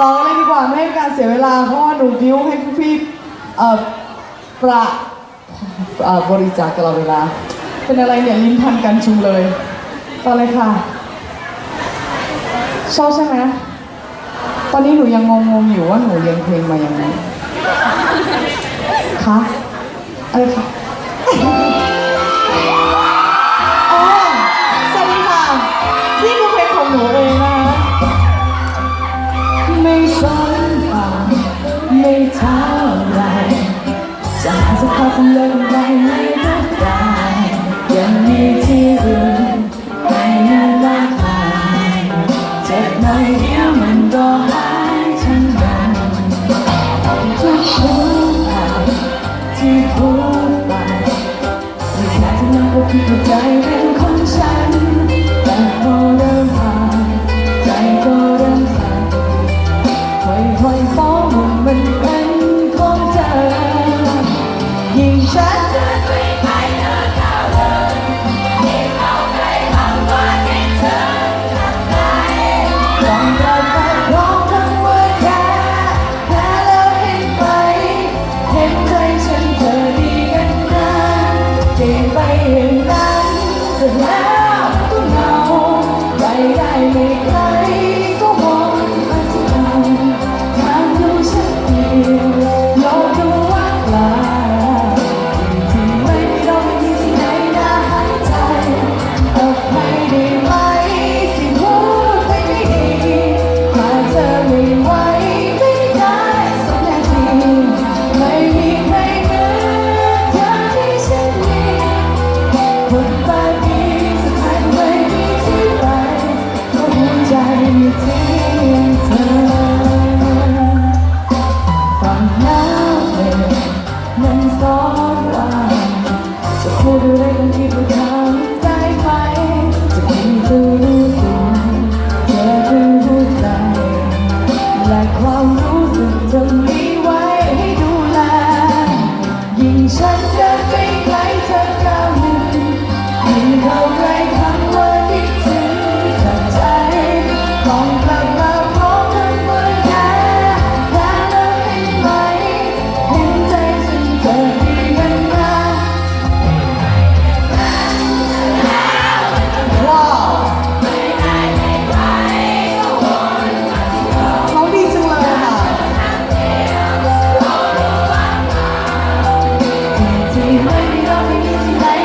ต่อเลยดีกว่าไม่ให้เป็นการเสียเวลาเพราะว่าหนูบิ้วให้พี่ๆเอ่อประเอ่อบริจาคตลอดเวลา เป็นอะไรเนี่ยลิ้นพันกันชุงเลย ต่อเลยค่ะชอบใช่ไหมตอนนี้หนูยังงงๆอยู่ว่าหนูเรียนเพลงมายังไงคะอะไรคะ กพูดไปที่พูดไปไม่อยากจะนั่งก็คิดว่าใจ ต้องกลับมาพร้อมคำว่าแค่แค่แล้วเห็นไหมเห็นใจฉันเธอดีกันนะเก่งไปอย่างนั้นแต่แล้ว อนว่าจะพูดอะไรกันที่พูดทำได้ไหมจะมีเธอรู้ตัวเธอคือหัวใจและความรู้สึกจะมี ที่ไม่มีเรา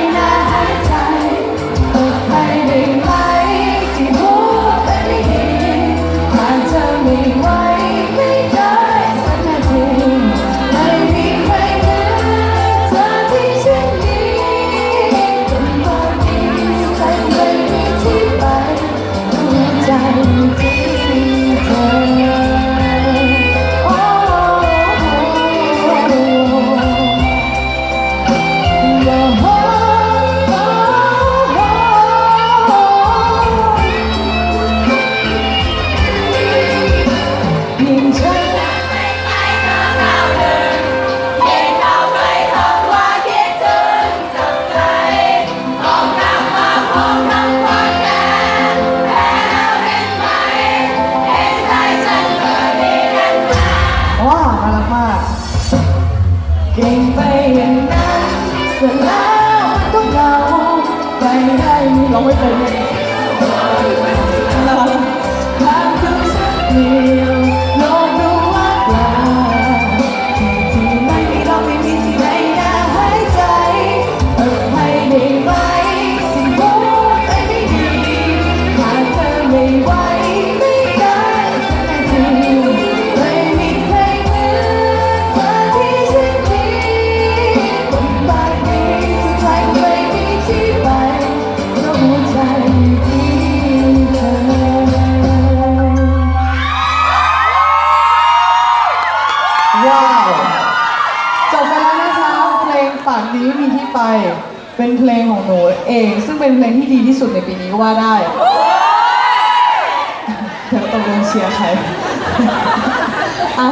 เสร็จแล้วก็เหงาไปได้มีร้องไม่เป็นเลยน่าทางคือฉันเดียวโลกดูว่าเปล่าที่ที่ไม่มีเราไม่มีที่ไหนน่าหายใจอภัยได้ไหมที่พูดไปไม่ดีหากเธอไม่ไหวากนี้มีที่ไปเป็นเพลงของหนูเอง ซึ่งเป็นเพลงที่ดีที่สุดในปีนี้ก็ว่าได้เดี๋ยวตกลงเชียร์ใครอะ